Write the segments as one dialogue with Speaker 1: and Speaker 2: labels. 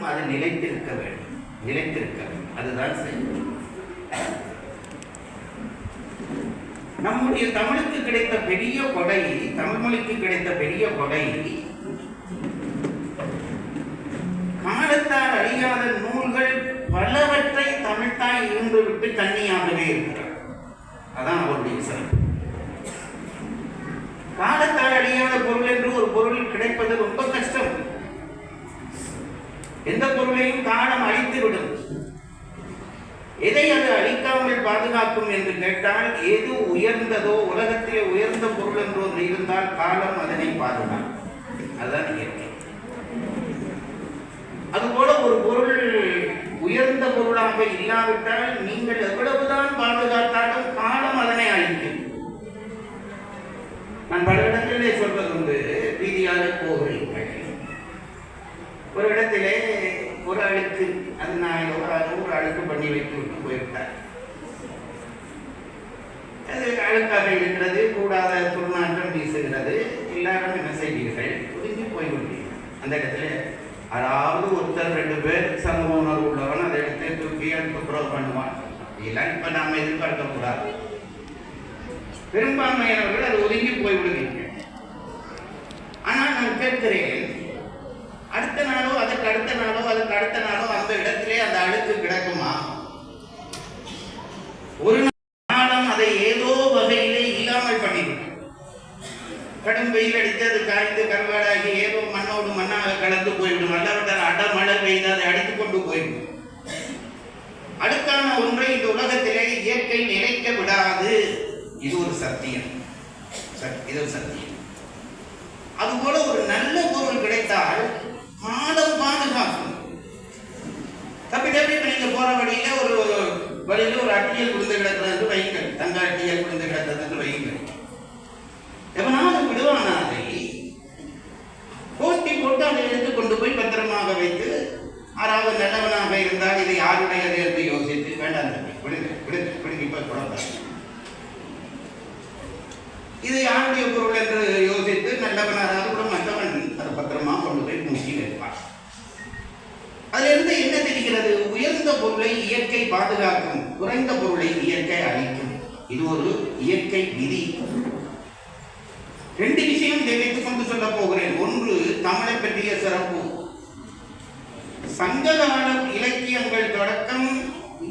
Speaker 1: வேண்டும் அது நிலைத்திருக்க வேண்டும். நிலைத்திருக்க வேண்டும். அதுதான் செய்யும் நம்முடைய தமிழுக்கு கிடைத்த பெரிய கொடை தமிழ் மொழிக்கு கிடைத்த பெரிய கொடை காலத்தால் அறியாத நூல்கள் பலவற்றை தமிழ்தாய் இருந்து விட்டு கண்ணியாகவே இருக்கிறார் அதான் அவருடைய சிறப்பு காலத்தால் அழியாத பொருள் என்று ஒரு பொருள் கிடைப்பது ரொம்ப கஷ்டம் எந்த பொருளையும் காலம் அழித்து விடும் எதை அது அழிக்காமல் பாதுகாக்கும் என்று கேட்டால் எது உயர்ந்ததோ உலகத்திலே உயர்ந்த பொருள் என்று ஒன்று இருந்தால் காலம் அதனை பாதுகாக்கும். அதுதான் இயற்கை. அதுபோல ஒரு பொருள் உயர்ந்த பொருளாக இல்லாவிட்டால் நீங்கள் எவ்வளவுதான் பாதுகாத்தாலும் காலம் அதனை அழிக்கும். நான் பல இடங்களிலே சொல்வது உண்டு ரீதியாக போகிறேன் ஒரு இடத்திலே ஒரு அழுக்கு அது நான் ஒரு நூறு அழுக்கு பண்ணி வைத்து விட்டு போய்விட்டேன் அது அழுக்காக இருக்கிறது கூடாத துர்நாற்றம் வீசுகிறது. எல்லாரும் என்ன செய்வீர்கள்? ஒதுங்கி போய்விட்டீங்க அந்த இடத்துல அதாவது ஒருத்தர் ரெண்டு பேர் சமூக உணர்வு உள்ளவன் அதை எடுத்து தூக்கி துப்புரவு பண்ணுவான். இதெல்லாம் இப்ப நாம எதிர்பார்க்கக்கூடாது. பெரும்பான்மையானவர்கள் அது ஒதுங்கி போய்விடும் ஆனால் நான் கேட்கிறேன் அடுத்த நாளோ அதற்கு அடுத்த நாளோ அதுக்கு அடுத்த நாளோ அந்த இடத்திலே அந்த அழுக்கு கிடக்குமா? ஒரு நாளும் அதை ஏதோ வகையிலே இல்லாமல் பண்ணிவிடும் கடும் வெயில் அடித்து அது காய்ந்து கருவாடாகி ஏதோ மண்ணோடு மண்ணாக கலந்து போய்விடும். அல்லாவிட்டால் அட மழை பெய்து அதை அடித்துக் கொண்டு போய்விடும். அடுக்கான ஒன்றை இந்த உலகத்திலே இயற்கை நிலைக்க விடாது. இது ஒரு சத்தியம். இது ஒரு சத்தியம். அதுபோல ஒரு நல்ல பொருள் கிடைத்தால் வழியில ஒரு அட்டியல் விழுந்து கிடக்கிறது என்று வையுங்கள். தங்க அட்டியல் விழுந்து கிடக்கிறது என்று வையுங்கள். எவனாவது போட்டி போட்டு அதை எடுத்து கொண்டு போய் பத்திரமாக வைத்து யாராவது நல்லவனாக இருந்தால் இது யாருடையது என்று யோசித்து வேண்டாம் தம்பி விடுங்க விடுங்க விடுங்க இப்போ குழந்தை இது யாருடைய பொருள் என்று யோசித்து நல்லவனாக கூட மற்றவன் அதை பத்திரமா கொண்டு போய் மூசி வைப்பான் அதிலிருந்து என்ன தெரிகிறது? உயர்ந்த பொருளை இயற்கை பாதுகாக்கும் குறைந்த பொருளை இயற்கை அளிக்கும் இது ஒரு இயற்கை விதி. ரெண்டு விஷயம் தெரிவித்துக் கொண்டு சொல்ல போகிறேன். ஒன்று தமிழை பற்றிய சிறப்பு. சங்ககால இலக்கியங்கள் தொடக்கம்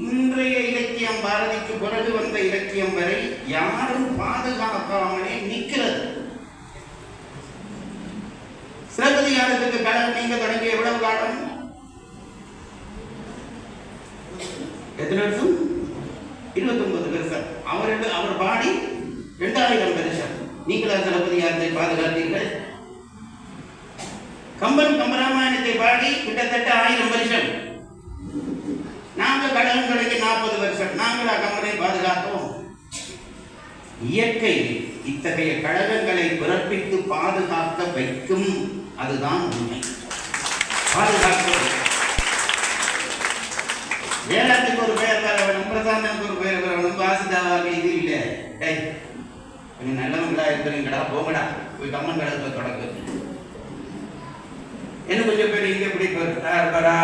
Speaker 1: இன்றைய இலக்கியம் பாரதிக்கு பிறகு வந்த இலக்கியம் வரை யாரும் பாதுகாக்காமலே நிற்கிறது. சிலப்பதிகாரத்துக்கு கடன் நீங்க தொடங்கிய எவ்வளவு காலம்? எத்தனை வருஷம்? இருபத்தொன்பது வருஷம் அவர் அவர் பாடி இரண்டாயிரம் வருஷம் நீங்களா தளபதியாரத்தை பாதுகாத்தீர்கள். கம்பன் கம்பராமாயணத்தை பாடி கிட்டத்தட்ட ஆயிரம் வருஷம் நாங்க கடகங்களுக்கு நாற்பது வருஷம் நாங்களா கம்பனை பாதுகாத்தோம். இயற்கை இத்தகைய கழகங்களை பிறப்பித்து பாதுகாக்க வைக்கும் அதுதான் உண்மை. பாதுகாக்க வேளாண்மைக்கு ஒரு பேர் வர ஒரு பெயர் வர வேணும் இது இல்லை டேய் கொஞ்சம் நல்லவங்களா இருக்கிறீங்கடா போங்கடா போய் கம்மன் கடத்துல தொடங்கு என்ன கொஞ்சம் பேர் இங்கே எப்படி இருப்பாரா